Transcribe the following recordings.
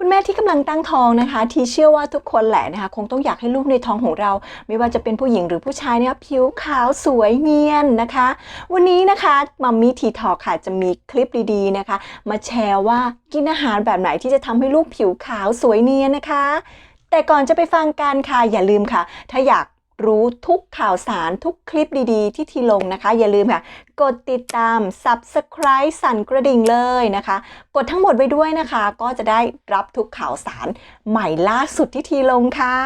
คุณแม่ที่กำลังตั้งท้องนะคะ ที่เชื่อว่าทุกคนแหละนะคะ คงต้องอยากให้ลูกในท้องของเรา ไม่ว่าจะเป็นผู้หญิงหรือผู้ชายเนี่ยผิวขาวสวยเนียนนะคะ วันนี้นะคะมัมมี่ทีทอค่ะจะมีคลิปดีๆนะคะ มาแชร์ว่ากินอาหารแบบไหนที่จะทำให้ลูกผิวขาวสวยเนียนนะคะ แต่ก่อนจะไปฟังกันค่ะอย่าลืมค่ะ ถ้าอยาก รู้ทุกข่าวสารทุกคลิปดีๆ ที่ทีลงนะคะ อย่าลืมค่ะ กดติดตาม Subscribe สั่นกระดิ่งเลยนะคะ กดทั้งหมดไว้ด้วยนะคะ ก็จะได้รับทุกข่าวสารใหม่ล่าสุดที่ทีลงค่ะ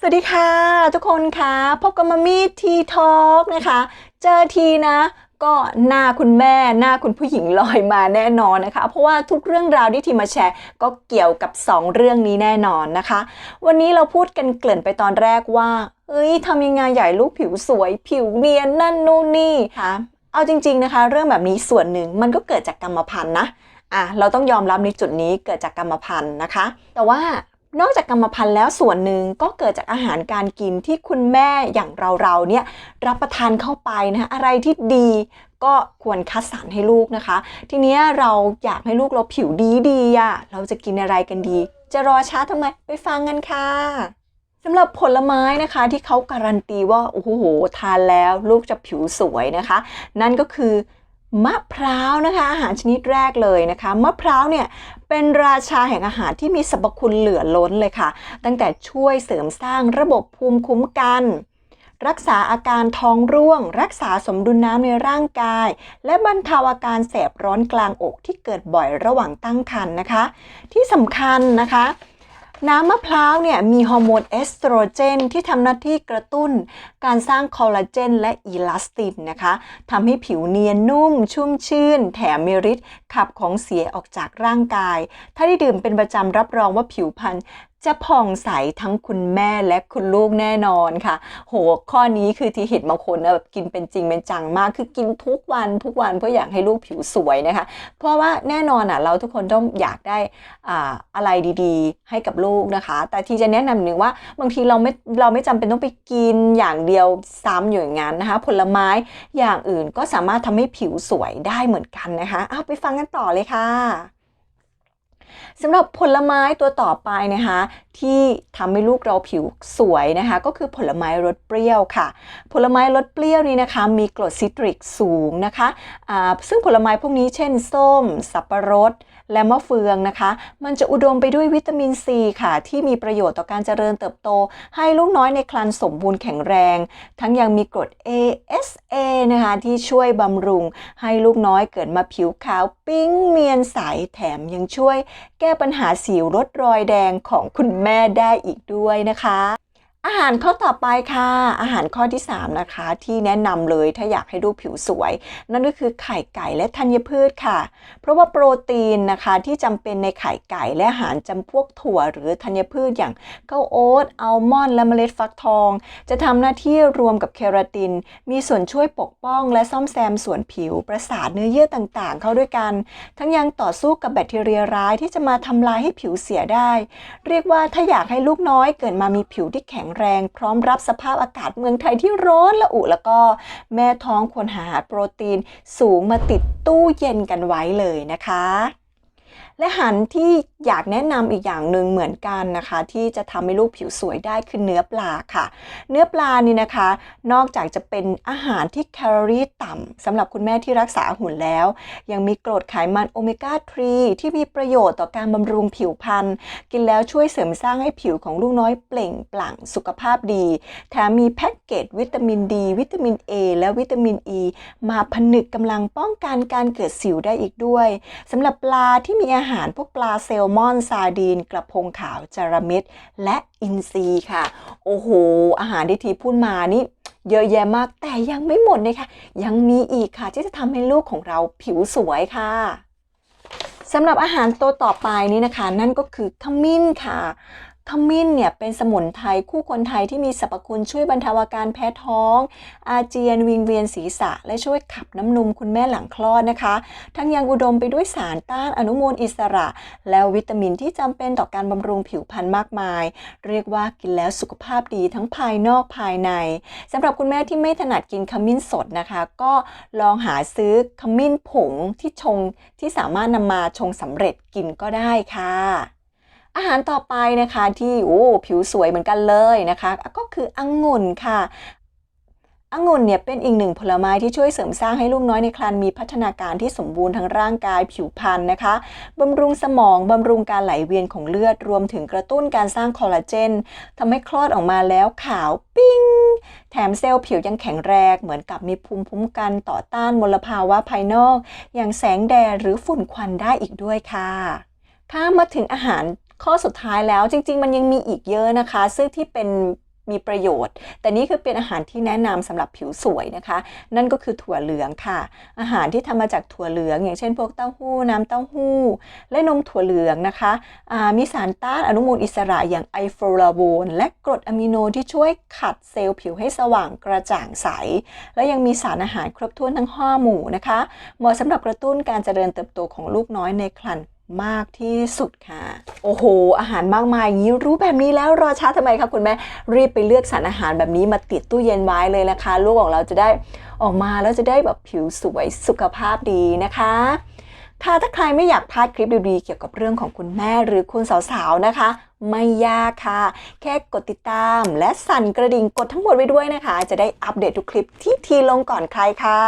สวัสดีค่ะ ทุกคนค่ะ พบกับมามี่ทีทอล์กนะคะ เจอทีนะ ก็หน้าคุณแม่หน้าคุณผู้หญิงลอยมาแน่นอนนะคะ เพราะว่าทุกเรื่องราวที่ทีมาแชร์ ก็เกี่ยวกับ 2 เรื่องนี้แน่นอนนะคะ วันนี้เราพูดกันเกริ่นไปตอนแรกว่าเอ้ยทำยังไงใหญ่ลูกผิวสวย ผิวเนียนนั่นนู่นนี่ค่ะเอาจริง ๆนะคะ เรื่องแบบนี้ส่วนหนึ่งมันก็เกิดจากกรรมพันธุ์นะอะเราต้องยอมรับในจุดนี้เกิดจากกรรมพันธุ์นะคะ แต่ว่า นอกจากกรรมพันธุ์แล้วส่วนหนึ่งก็เกิดจากอาหารการกินที่คุณแม่อย่างเราๆเนี่ยรับประทานเข้าไปนะคะอะไรที่ดีก็ควรคัดสรรให้ลูกนะคะ ทีเนี้ยเราอยากให้ลูกเราผิวดีดีๆอะเราจะกินอะไรกันดี จะรอช้าทำไมไปฟังกันค่ะสำหรับผลไม้นะคะที่เขาการันตีว่า โอ้โห ทานแล้วลูกจะผิวสวยนะคะ นั่นก็คือมะพร้าวนะคะอาหารชนิดแรกเลยนะคะ มะพร้าวเนี่ย เป็นราชาแห่งอาหารที่มีสรรพคุณเหลือล้นเลยค่ะ ตั้งแต่ช่วยเสริมสร้างระบบภูมิคุ้มกันรักษาอาการท้องร่วง รักษาสมดุลน้ำในร่างกาย และบรรเทาอาการแสบร้อนกลางอกที่เกิดบ่อยระหว่างตั้งครรภ์นะคะ ที่สำคัญนะคะ น้ำมะพร้าวเนี่ยมีฮอร์โมนเอสโตรเจน ที่ทำหน้าที่กระตุ้น การสร้างคอลลาเจน และอีลาสตินนะคะทำให้ผิวเนียนนุ่ม ชุ่มชื่น แถมมีฤทธิ์ขับของเสียออกจากร่างกาย ถ้าได้ดื่มเป็นประจำรับรองว่าผิวพรรณจะผ่องใสทั้งคุณแม่และคุณลูกแน่นอนค่ะ โหข้อนี้คือที่เห็นบางคนนะแบบกินเป็นจริงเป็นจังมาก คือกินทุกวันทุกวันเพื่ออยากให้ลูกผิวสวยนะคะ เพราะว่าแน่นอนอะเราทุกคนต้องอยากได้อ่าอะไรดีๆ ให้กับลูกนะคะ แต่ที่จะแนะนำหนึ่งว่าบางทีเราไม่เราไม่จำเป็นต้องไปกินอย่างเดียวซ้ำอยู่อย่างนั้นนะคะ ผลไม้อย่างอื่นก็สามารถทำให้ผิวสวยได้เหมือนกันนะคะเอาไปฟังกันต่อเลยค่ะ สำหรับผลไม้ตัวต่อไปนะคะ ที่ทำให้ลูกเราผิวสวยนะคะ ก็คือผลไม้รสเปรี้ยวค่ะ ผลไม้รสเปรี้ยวนี้นะคะ มีกรดซิตริกสูงนะคะอ่าซึ่งผลไม้พวกนี้เช่น ส้ม สับปะรด และมะเฟืองนะคะ มันจะอุดมไปด้วยวิตามินซีค่ะ ที่มีประโยชน์ต่อการเจริญเติบโต ให้ลูกน้อยในครรภ์สมบูรณ์แข็งแรง ทั้งยังมีกรด ASA นะคะที่ช่วยบำรุง ให้ลูกน้อยเกิดมาผิวขาวปิ้งเนียนใสแถมยังช่วยแก้ปัญหาสิวลดรอยแดงของคุณแม่ได้อีกด้วยนะคะ อาหารข้อต่อไปค่ะ อาหารข้อที่ 3 นะคะ ที่แนะนำเลยถ้าอยากให้ลูกผิวสวย นั่นก็คือไข่ไก่และธัญพืชค่ะ เพราะว่าโปรตีนนะคะที่จำเป็นในไข่ไก่และอาหารจำพวกถั่วหรือธัญพืชอย่างข้าวโอ๊ตอัลมอนด์และเมล็ดฟักทอง จะทำหน้าที่รวมกับเคราติน มีส่วนช่วยปกป้อง และซ่อมแซมส่วนผิว ประสาทเนื้อเยื่อต่างๆ เข้าด้วยกัน ทั้งยังต่อสู้กับแบคทีเรียร้ายที่จะมาทำลายให้ผิวเสียได้ เรียกว่าถ้าอยากให้ลูกน้อยเกิดมามีผิวที่แข็งแรงพร้อมรับสภาพอากาศเมืองไทยที่ร้อนละอุ แล้วก็แม่ท้องควรหาโปรตีนสูงมาติดตู้เย็นกันไว้เลยนะคะ และอาหารที่อยากแนะนำอีกอย่างหนึ่งเหมือนกันนะคะ ที่จะทำให้ลูกผิวสวยได้คือเนื้อปลาค่ะ เนื้อปลานี่นะคะ นอกจากจะเป็นอาหารที่แคลอรี่ต่ำสำหรับคุณแม่ที่รักษาหุ่นแล้ว ยังมีกรดไขมันโอเมก้า 3 ที่มีประโยชน์ต่อการบำรุงผิวพรรณกินแล้วช่วยเสริมสร้างให้ผิวของลูกน้อยเปล่งปลั่งสุขภาพดี แถมมีแพ็กเกจวิตามินดีวิตามิน A และวิตามิน E มาผนึกกำลังป้องกันการเกิดสิวได้อีกด้วยสำหรับปลาที่มีอาหารพวกปลาเซลมอนซาดีน กระพงขาวจาระเม็ดและอินทรีค่ะ โอ้โห อาหารที่ทีพูดมานี่เยอะแยะมากแต่ยังไม่หมดเลยค่ะยังมีอีกค่ะที่จะทำให้ลูกของเราผิวสวยค่ะสำหรับอาหารตัวต่อไปนี้นะคะ นั่นก็คือขมิ้นค่ะ ขมิ้นเนี่ยเป็นสมุนไพรคู่คนไทยที่มีสรรพคุณช่วยบรรเทาอาการแพ้ท้อง อาเจียนวิงเวียนศีรษะ และช่วยขับน้ำนมคุณแม่หลังคลอดนะคะ ทั้งยังอุดมไปด้วยสารต้านอนุมูลอิสระ และวิตามินที่จำเป็นต่อการบำรุงผิวพรรณมากมาย เรียกว่ากินแล้วสุขภาพดีทั้งภายนอกภายในสำหรับคุณแม่ที่ไม่ถนัดกินขมิ้นสดนะคะ ก็ลองหาซื้อขมิ้นผงที่ชงที่สามารถนำมาชงสำเร็จกินก็ได้ค่ะ อาหารต่อไปนะคะที่โอ้ผิวสวยเหมือนกันเลยนะคะ ก็คือองุ่นค่ะองุ่นเนี่ยเป็นอีกหนึ่งผลไม้ที่ช่วยเสริมสร้างให้ลูกน้อยในครรภ์มีพัฒนาการที่สมบูรณ์ทั้งร่างกายผิวพรรณนะคะบำรุงสมองบำรุงการไหลเวียนของเลือดรวมถึงกระตุ้นการสร้างคอลลาเจนทำให้คลอดออกมาแล้วขาวปิ้ง แถมเซลล์ผิวยังแข็งแรงเหมือนกับมีภูมิคุ้มกันต่อต้านมลภาวะภายนอก อย่างแสงแดดหรือฝุ่นควันได้อีกด้วยค่ะ ถ้ามาถึงอาหาร ข้อสุดท้ายแล้วจริง ๆ มันยังมีอีกเยอะนะคะ ซึ่งที่เป็นมีประโยชน์ แต่นี่คือเป็นอาหารที่แนะนำสำหรับผิวสวยนะคะ นั่นก็คือถั่วเหลืองค่ะ อาหารที่ทำมาจากถั่วเหลือง อย่างเช่นพวกเต้าหู้ น้ำเต้าหู้ และนมถั่วเหลืองนะคะมีสารต้านอนุมูลอิสระอย่างไอโฟลาโวนและกรดอะมิโนที่ช่วยขัดเซลล์ผิวให้สว่างกระจ่างใส และยังมีสารอาหารครบถ้วนทั้งห้าหมู่นะคะเหมาะสำหรับกระตุ้นการเจริญเติบโตของลูกน้อยในครรภ์ มากที่สุดค่ะ โอ้โห อาหารมากมายอย่างนี้รู้แบบนี้แล้วรอช้าทำไมคะคุณแม่ รีบไปเลือกสารอาหารแบบนี้มาติดตู้เย็นไว้เลยนะคะ ลูกของเราจะได้ออกมาแล้วจะได้แบบผิวสวยสุขภาพดีนะคะค่ะถ้าใครไม่อยากพลาดคลิปดีๆ เกี่ยวกับเรื่องของคุณแม่หรือคุณสาวๆนะคะ ไม่ยากค่ะ แค่กดติดตาม และสั่นกระดิ่งกดทั้งหมดไว้ด้วยนะคะ จะได้อัปเดตทุกคลิปที่ทีลงก่อนใครค่ะ